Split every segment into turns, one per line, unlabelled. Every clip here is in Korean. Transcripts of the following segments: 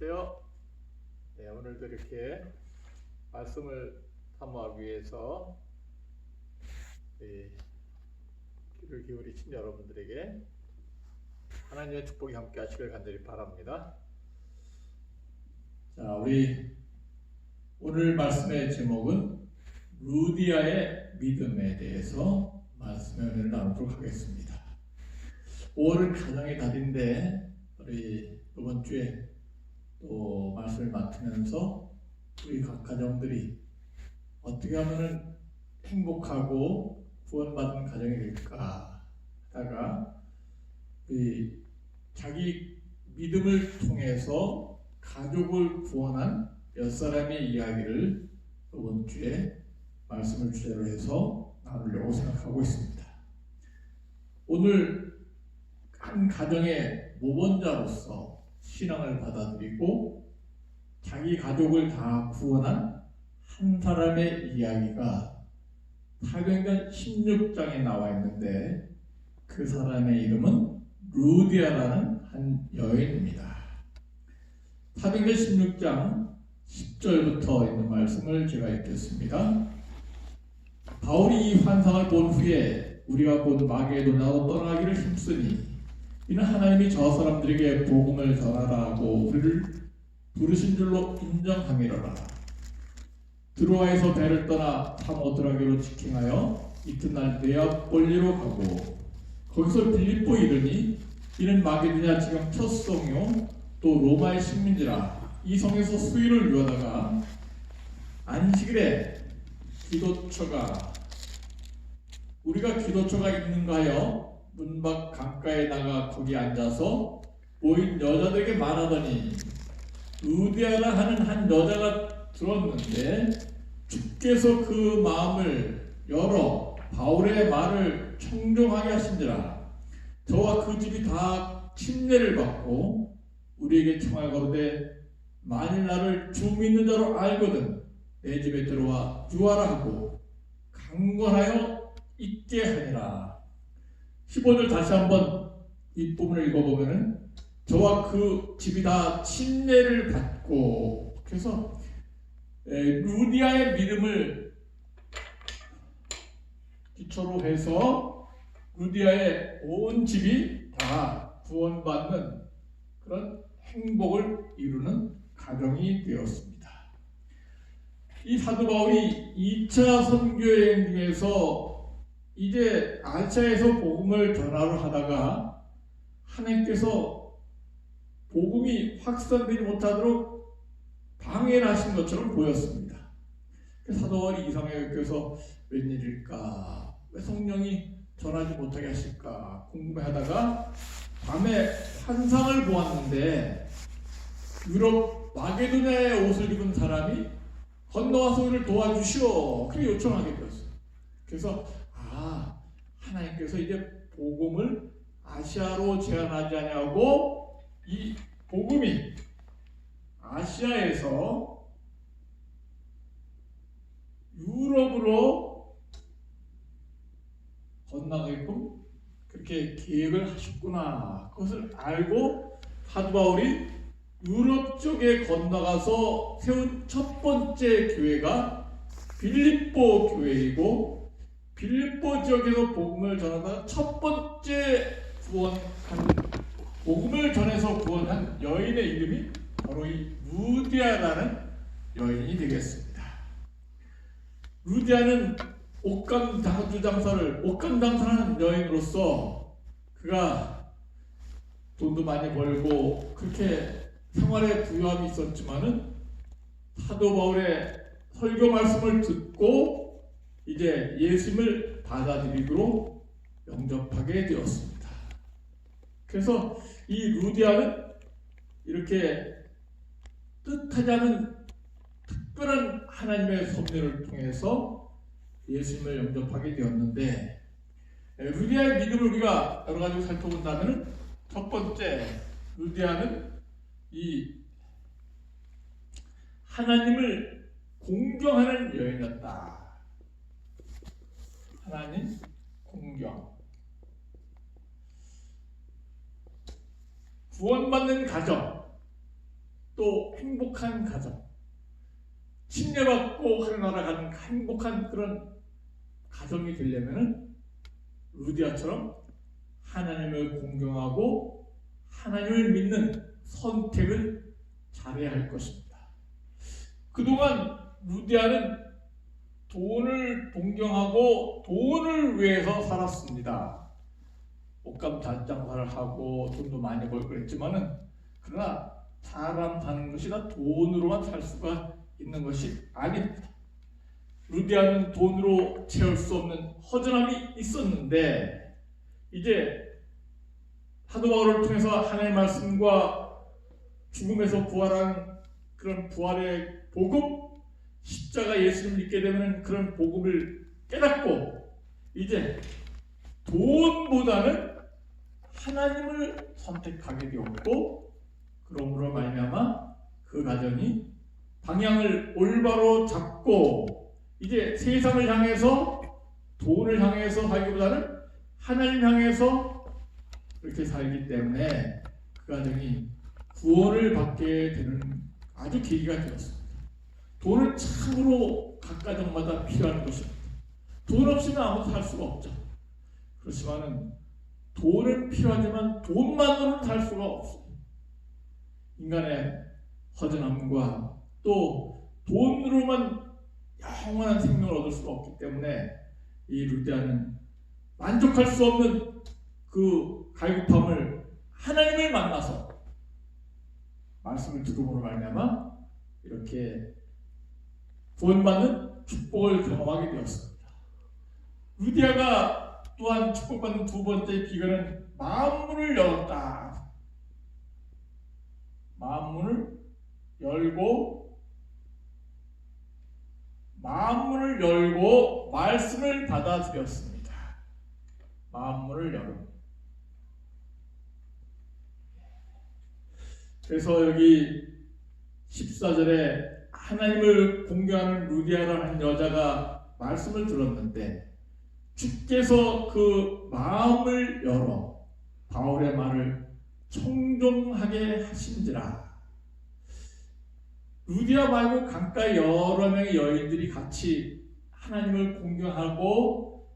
안녕하세요. 네, 오늘도 이렇게 말씀을 사모하기 위해서 이 귀를 기울이신 여러분들에게 하나님의 축복이 함께 하시길 간절히 바랍니다. 자, 우리 오늘 말씀의 제목은 루디아의 믿음에 대해서 말씀을 나누도록 하겠습니다. 5월은 가정의 달인데 우리 이번 주에 또 말씀을 맡으면서 우리 각 가정들이 어떻게 하면은 행복하고 구원받은 가정이 될까 하다가 이 자기 믿음을 통해서 가족을 구원한 몇 사람의 이야기를 이번 주에 말씀을 주제로 해서 나누려고 생각하고 있습니다. 오늘 한 가정의 모범자로서 신앙을 받아들이고 자기 가족을 다 구원한 한 사람의 이야기가 사도행전 16장에 나와 있는데 그 사람의 이름은 루디아라는 한 여인입니다. 사도행전 16장 10절부터 있는 말씀을 제가 읽겠습니다. 바울이 이 환상을 본 후에 우리가 곧 마게도나로 떠나기를 힘쓰니 이는 하나님이 저 사람들에게 복음을 전하라고 부르신 줄로 인정함이로라. 드로아에서 배를 떠나 사모드라게로 직행하여 이튿날 네아폴리로 가고 거기서 빌립보 이르니 이는 마게도냐 지금 첫 성이요 또 로마의 식민지라 이 성에서 수위를 유하다가 안식일에 기도처가 우리가 기도처가 있는가 하여 문밖 강가에 나가 거기 앉아서 모인 여자들에게 말하더니 루디아라 하는 한 여자가 들었는데 주께서 그 마음을 열어 바울의 말을 청종하게 하신지라. 저와 그 집이 다 침례를 받고 우리에게 청하 거르되 만일 나를 주 믿는 자로 알거든 내 집에 들어와 유하라 하고 강권하여 있게 하니라 15절 다시 한번 이 부분을 읽어보면은 저와 그 집이 다 침례를 받고 그래서 에, 루디아의 믿음을 기초로 해서 루디아의 온 집이 다 구원받는 그런 행복을 이루는 가정이 되었습니다. 이 사도 바울이 2차 선교 여행 중에서 이제 아시아에서 복음을 전하러 하다가 하나님께서 복음이 확산되지 못하도록 방해를 하신 것처럼 보였습니다. 사도 바울이 이상하게 여겨서 웬일일까? 왜 성령이 전하지 못하게 하실까? 궁금해하다가 밤에 환상을 보았는데 유럽 마게도냐의 옷을 입은 사람이 건너와서 우리를 도와주시오. 그렇게 요청하게 되었어요. 그래서 아 하나님께서 이제 복음을 아시아로 제한하지 아니하고 이 복음이 아시아에서 유럽으로 건너가게끔 그렇게 계획을 하셨구나. 그것을 알고 사도 바울이 유럽 쪽에 건너가서 세운 첫 번째 교회가 빌립보 교회이고 빌립보 지역에서 복음을 전하다 첫 번째 구원한 복음을 전해서 구원한 여인의 이름이 바로 이 루디아라는 여인이 되겠습니다. 루디아는 옷감 장주 장사를 옷감 장사하는 여인으로서 그가 돈도 많이 벌고 그렇게 생활에 부유함이 있었지만은 사도 바울의 설교 말씀을 듣고 이제 예수님을 받아들이기로 영접하게 되었습니다. 그래서 이 루디아는 이렇게 뜻하지 않은 특별한 하나님의 섭리를 통해서 예수님을 영접하게 되었는데 루디아의 믿음을 우리가 여러 가지 살펴본다면 첫 번째 루디아는 이 하나님을 공경하는 여인이었다. 하나님 공경. 구원받는 가정. 또 행복한 가정, 침례받고 하늘 나라 가는 행복한 그런 가정이 되려면은 루디아처럼 하나님을 공경하고 하나님을 믿는 선택을 잘해야 할 것입니다. 그동안 루디아는 돈을 동경하고 돈을 위해서 살았습니다. 옷감 단장사를 하고 돈도 많이 벌고 그랬지만은 그러나 사람 사는 것이 다 돈으로만 살 수가 있는 것이 아닙니다. 루디아는 돈으로 채울 수 없는 허전함이 있었는데 이제 사도 바울을 통해서 하나님의 말씀과 죽음에서 부활한 그런 부활의 복음 십자가 예수를 믿게 되면 그런 복음을 깨닫고 이제 돈보다는 하나님을 선택하게 되었고 그러므로 말미암아 그 가정이 방향을 올바로 잡고 이제 세상을 향해서 돈을 향해서 살기보다는 하나님 향해서 그렇게 살기 때문에 그 가정이 구원을 받게 되는 아주 계기가 되었습니다. 돈은 참으로 각 가정마다 필요한 것입니다. 돈 없이는 아무도 살 수가 없죠. 그렇지만은 돈은 필요하지만 돈만으로는 살 수가 없습니다. 인간의 허전함과 또 돈으로만 영원한 생명을 얻을 수가 없기 때문에 이 루디아는 만족할 수 없는 그 갈급함을 하나님을 만나서 말씀을 들음으로 말미암아 이렇게 구원받는 축복을 경험하게 되었습니다. 루디아가 또한 축복받는 두 번째 비결은 마음문을 열었다. 마음문을 열고 마음문을 열고 말씀을 받아들였습니다. 마음문을 열고 그래서 여기 14절에 하나님을 공경하는 루디아라는 여자가 말씀을 들었는데 주께서 그 마음을 열어 바울의 말을 청종하게 하신지라 루디아 말고 강가에 여러 명의 여인들이 같이 하나님을 공경하고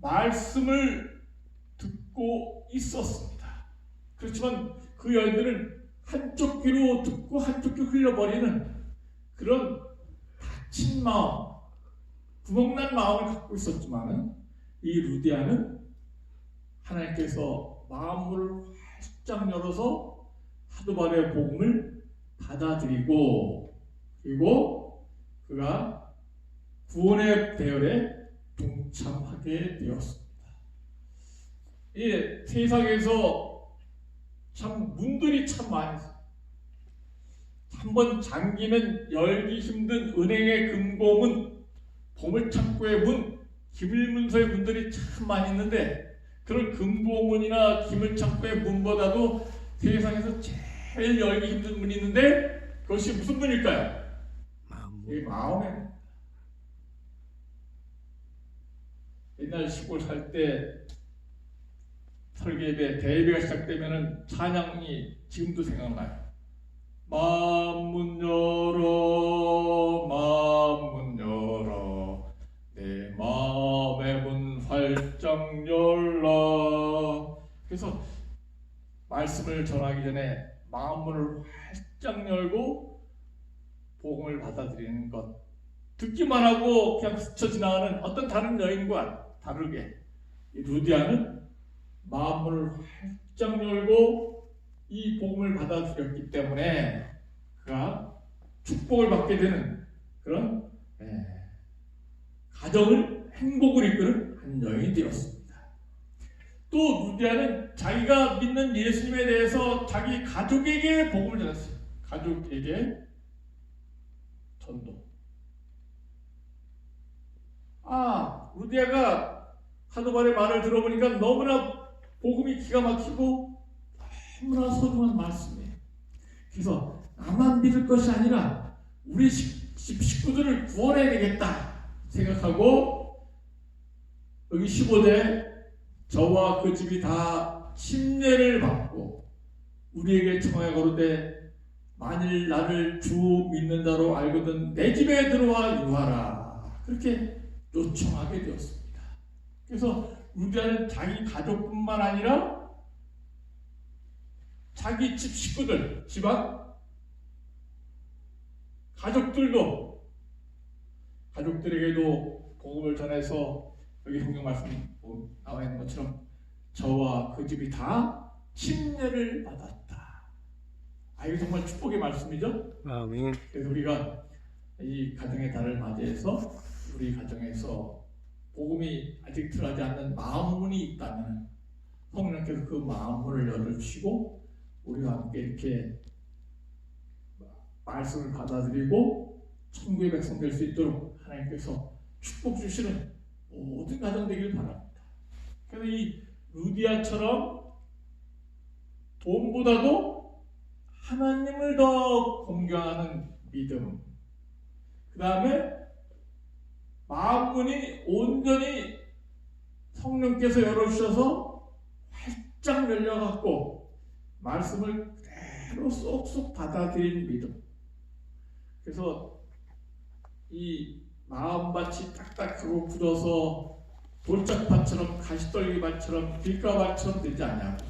말씀을 듣고 있었습니다. 그렇지만 그 여인들은 한쪽 귀로 듣고 한쪽 귀 흘려버리는 그런 다친 마음, 구멍난 마음을 갖고 있었지만은 이 루디아는 하나님께서 마음을 활짝 열어서 사도바울의 복음을 받아들이고 그리고 그가 구원의 대열에 동참하게 되었습니다. 이 세상에서 참 문들이 참 많이 있어요. 한번 잠기면 열기 힘든 은행의 금고문, 보물창고의 문, 기밀문서의 문들이 참 많이 있는데 그런 금고문이나 기밀창고의 문보다도 세상에서 제일 열기 힘든 문이 있는데 그것이 무슨 문일까요? 이 마음에 옛날 시골 살 때 설계예배 대예배가 시작되면은 찬양이 지금도 생각나요. 마음문 열어 마음문 열어. 내 마음의 문 활짝 열라 그래서 말씀을 전하기 전에 마음문을 활짝 열고 복음을 받아들이는 것. 듣기만 하고 그냥 스쳐 지나가는 어떤 다른 여인과 다르게 이 루디아는 마음문을 활짝 열고 이 복음을 받아들였기 때문에 그가 축복을 받게 되는 그런 예, 가정을 행복을 이끄는 한 여인이 되었습니다. 또 루디아는 자기가 믿는 예수님에 대해서 자기 가족에게 복음을 전했어요. 가족에게 전도. 아, 루디아가 사도발의 말을 들어보니까 너무나 복음이 기가 막히고 너무나 소중한 말씀이에요. 그래서 나만 믿을 것이 아니라 우리 식, 식구들을 구원해야 되겠다 생각하고 15대 저와 그 집이 다 침례를 받고 우리에게 청하여 거르되 만일 나를 주 믿는 자로 알거든 내 집에 들어와 유하라 그렇게 요청하게 되었습니다. 그래서 루디아는 자기 가족뿐만 아니라 자기 집 식구들, 집안 가족들도 가족들에게도 복음을 전해서 여기 성경 말씀 나와 있는 것처럼 저와 그 집이 다 침례를 받았다. 아 이거 정말 축복의 말씀이죠.
아멘.
그래서 우리가 이 가정의 달을 맞이해서 우리 가정에서 복음이 아직 들어가지 않는 마음문이 있다면 성령께서 그 마음문을 열어주시고 우리와 함께 이렇게 말씀을 받아들이고 천국의 백성 될 수 있도록 하나님께서 축복 주시는 모든 가정 되길 바랍니다. 그래서 이 루디아처럼 돈보다도 하나님을 더 공경하는 믿음. 그 다음에 마음문이 온전히 성령께서 열어주셔서 활짝 열려갖고 말씀을 그대로 쏙쏙 받아들이는 믿음. 그래서 이 마음밭이 딱딱하고 굳어서 돌짝밭처럼 가시떨기밭처럼 길가밭처럼 되지 않냐고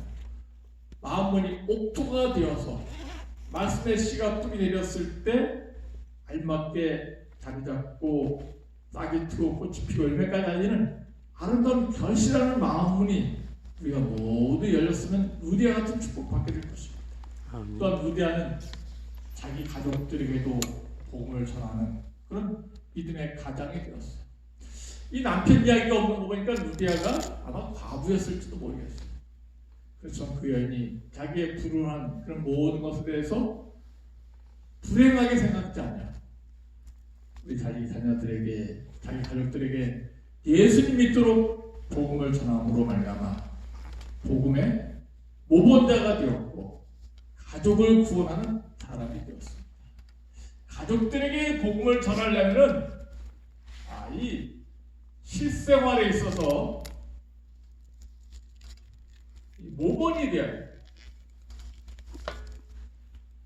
마음문이 옥토가 되어서 말씀의 씨가 뿌리 내렸을 때 알맞게 자리 잡고 싹이 트고 꽃이 피고 열매까지 달리는 아름다운 결실하는 마음문이 우리가 모두 열렸으면 루디아 같은 축복 받게 될 것입니다.
아멘.
또한 루디아는 자기 가족들에게도 복음을 전하는 그런 믿음의 가장이 되었어요. 이 남편 이야기가 없는 거 보니까 루디아가 아마 과부였을지도 모르겠어요. 그래서 그 여인이 자기의 불운한 그런 모든 것에 대해서 불행하게 생각지 않냐. 우리 자기 자녀들에게, 자기 가족들에게 예수님 믿도록 복음을 전함으로 말미암아 복음의 모본자가 되었고 가족을 구원하는 사람이 되었습니다. 가족들에게 복음을 전하려면 아, 이 실생활에 있어서 이 모범이 돼야 돼요.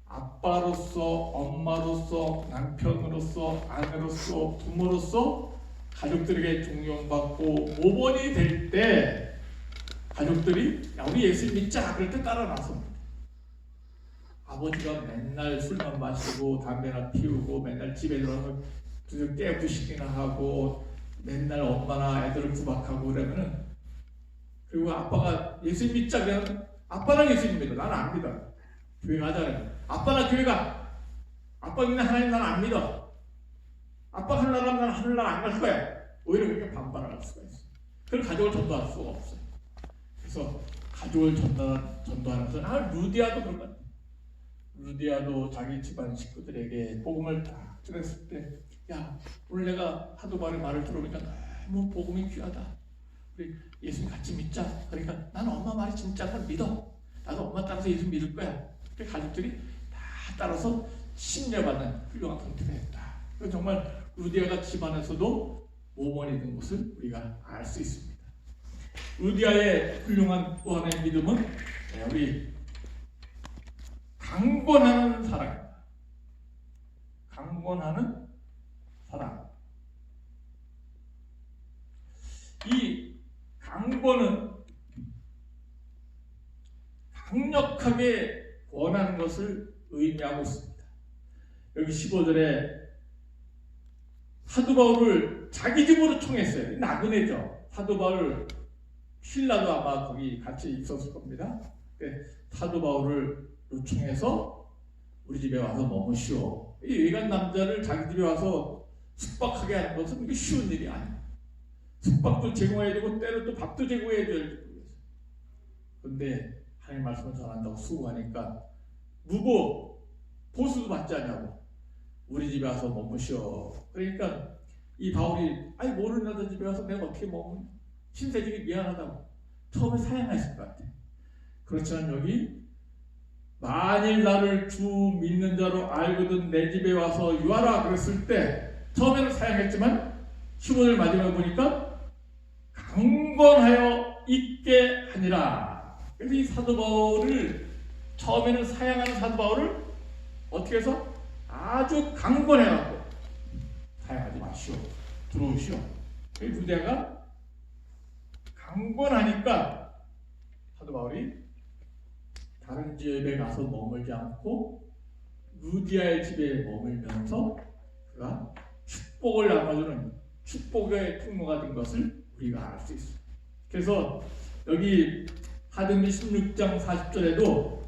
아빠로서, 엄마로서, 남편으로서, 아내로서, 부모로서 가족들에게 존경받고 모범이 될 때 가족들이 야 우리 예수 믿자. 그럴 때 따라 나섭니다. 아버지가 맨날 술만 마시고 담배나 피우고 맨날 집에 들어가서 깨부시기나 하고 맨날 엄마나 애들을 구박하고 그러면은 그리고 아빠가 예수 믿자. 그러면 아빠랑 예수 믿어. 나는 안 믿어. 교회 가자 아빠나 교회 가 아빠 믿는 하나님 나는 안 믿어 아빠 하늘나라 나는 하늘나라 안 갈 거야. 오히려 그렇게 반발할 수가 있어. 그걸 가족을 전도할 수가 없어요 그래서 가족을 전도, 전도하면서 아 루디아도 그런 것 같아요 루디아도 자기 집안 식구들에게 복음을 딱 전했을 때, 야, 오늘 내가 하도 말의 말을 들어보니까 너무 복음이 귀하다. 우리 예수 같이 믿자. 그러니까 나는 엄마 말이 진짜인 걸 믿어. 나도 엄마 따라서 예수 믿을 거야. 그 가족들이 다 따라서 신뢰받는 훌륭한 상태가 됐다. 그 정말 루디아가 집안에서도 모범이 된 것을 우리가 알 수 있습니다. 루디아의 훌륭한 또 하나의 믿음은 네, 우리 강권하는 사랑입니다. 강권하는 사랑. 이 강권은 강력하게 원하는 것을 의미하고 있습니다. 여기 15절에 사도 바울을 자기 집으로 청했어요. 나그네죠. 사도 바울 신라도 아마 거기 같이 있었을 겁니다. 사도 바울을 요청해서 우리 집에 와서 머무시오. 이 외간 남자를 자기 집에 와서 숙박하게 하는 것은 이게 쉬운 일이 아니에요. 숙박도 제공해야 되고 때로 또 밥도 제공해야 될 근데 하나님 말씀을 전한다고 수고하니까 무고 보수도 받지 않냐고 우리 집에 와서 머무시오. 그러니까 이 바울이 아니 모르는 여자 집에 와서 내가 어떻게 머무냐 신세지기 미안하다고 처음에 사양했을 것 같아. 그렇지만 여기 만일 나를 주 믿는 자로 알거든 내 집에 와서 유하라 그랬을 때 처음에는 사양했지만 15절 마지막에 보니까 강권하여 있게 하니라 그래서 이 사도 바울을 처음에는 사양하는 사도 바울을 어떻게 해서 아주 강권해갖고 사용하지 마시오. 들어오시오. 그 루디아가 강권하니까 사도 바울이 다른 지역에 가서 머물지 않고 루디아의 집에 머물면서 그가 축복을 나눠주는 축복의 통로가 된 것을 우리가 알 수 있습니다. 그래서 여기 하등기 16장 40절에도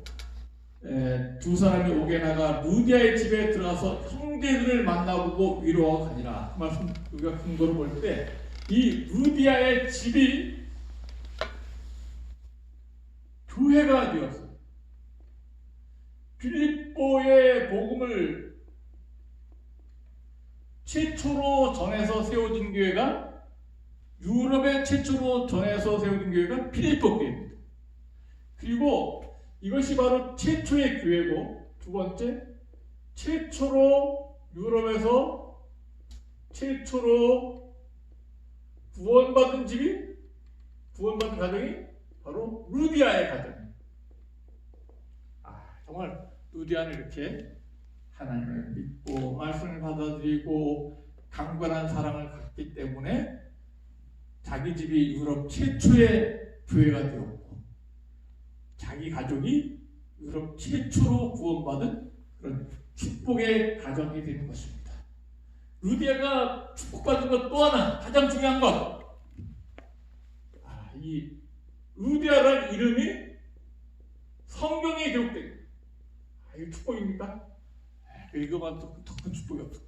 두 사람이 오게 나가 루디아의 집에 들어가서 형제들을 만나보고 위로하고 가니라. 그 말씀 우리가 근거로 볼 때 이 루디아의 집이 교회가 되었어요. 필립보의 복음을 최초로 전해서 세워진 교회가 유럽의 최초로 전해서 세워진 교회가 필립보 교회입니다. 그리고 이것이 바로 최초의 교회고 두 번째 최초로 유럽에서 최초로 구원받은 집이 구원받은 가정이 바로 루디아의 가정. 아 정말 루디아는 이렇게 하나님을 믿고 말씀을 받아들이고 강건한 사랑을 갖기 때문에 자기 집이 유럽 최초의 교회가 되었고 자기 가족이 유럽 최초로 구원받은 그런 축복의 가정이 되는 것입니다. 루디아가 축복받은 것 또 하나 가장 중요한 것. 아, 이 루디아라는 이름이 성경에 기록된 아, 이거 축복입니까? 이거만 더큰 축복이 없어.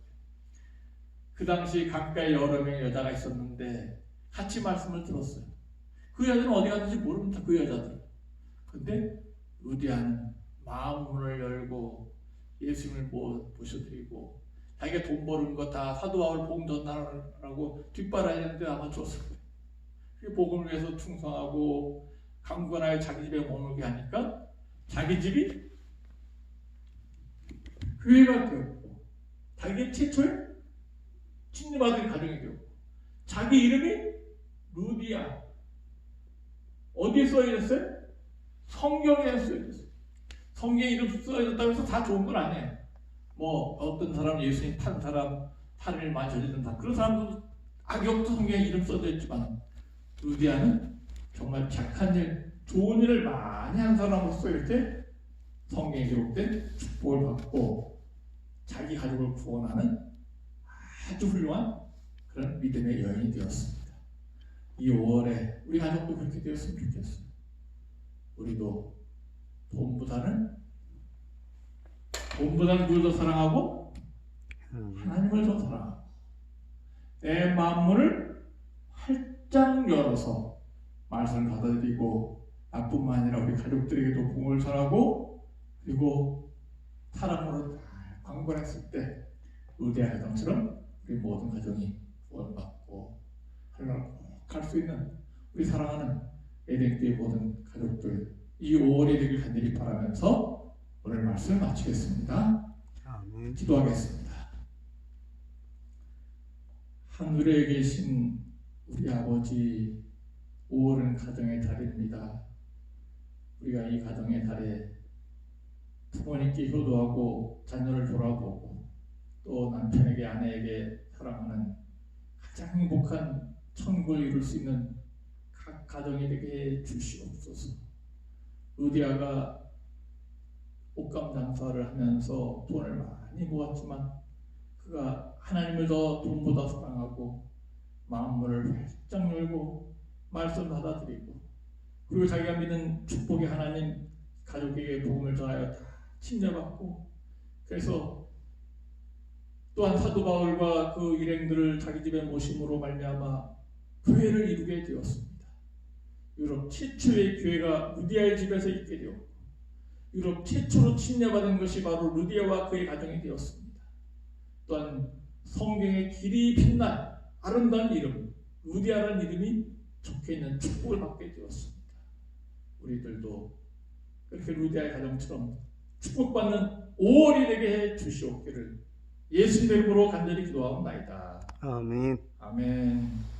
그 당시 강가에 여러 명의 여자가 있었는데 같이 말씀을 들었어요. 그 여자는 어디 갔는지 모릅니다. 그 여자들. 근데 루디아는 마음 문을 열고 예수님을 모셔드리고 자기가 돈 버는 거 다 사도 바울 복음 전하라고 뒷바라지는데 아마 줬을 거예요. 그 복음을 위해서 충성하고 강건하게 자기 집에 머물게 하니까 자기 집이 교회가 되었고 자기 최초의 친유받은 가정이 되었고 자기 이름이 루디아 어디에 써있어요? 성경에 써있어요. 성경 이름 써있다고 해서 다 좋은 건 아니에요. 뭐 어떤 사람 예수님 탄 사람 살인을 많이 저지른다 그런 사람도 악역도 성경에 이름 써져 있지만 루디아는 정말 착한 일, 좋은 일을 많이 한 사람으로서 이렇게 성경에 기록된 축복을 받고 자기 가족을 구원하는 아주 훌륭한 그런 믿음의 여인이 되었습니다. 이 5월에 우리 가족도 그렇게 되었으면 좋겠어요. 우리도 돈보다는 돈보다는 누굴 더 사랑하고 하나님을 더 사랑하고 내 마음문을 활짝 열어서 말씀을 받아들이고 나뿐만 아니라 우리 가족들에게도 공을 전하고 그리고 사랑으로 강건했을 때 루디아 가정처럼 우리 모든 가정이 구원받고 할수 수 있는 우리 사랑하는 에덴교의 모든 가족들 이 5월이 되길 간절히 바라면서 오늘 말씀 마치겠습니다. 기도하겠습니다. 하늘에 계신 우리 아버지 5월은 가정의 달입니다. 우리가 이 가정의 달에 부모님께 효도하고 자녀를 돌아보고 또 남편에게 아내에게 사랑하는 가장 행복한 천국을 이룰 수 있는 각 가정이 되게 주시옵소서. 루디아가 옷감 장사를 하면서 돈을 많이 모았지만 그가 하나님을 더 돈보다 사랑하고 마음문을 활짝 열고 말씀 받아들이고 그리고 자기가 믿는 축복의 하나님 가족에게 복음을 전하여 다 친자받고 그래서 또한 사도 바울과 그 일행들을 자기 집에 모심으로 말미암아 교회를 이루게 되었습니다. 유럽 최초의 교회가 루디아의 집에서 있게 되었고 유럽 최초로 침례받은 것이 바로 루디아와 그의 가정이 되었습니다. 또한 성경의 길이 빛난 아름다운 이름 루디아라는 이름이 적혀있는 축복을 받게 되었습니다. 우리들도 그렇게 루디아의 가정처럼 축복받는 5월이 되게 해 주시옵기를 예수님 이름으로 간절히 기도하옵나이다.
아멘.
아멘.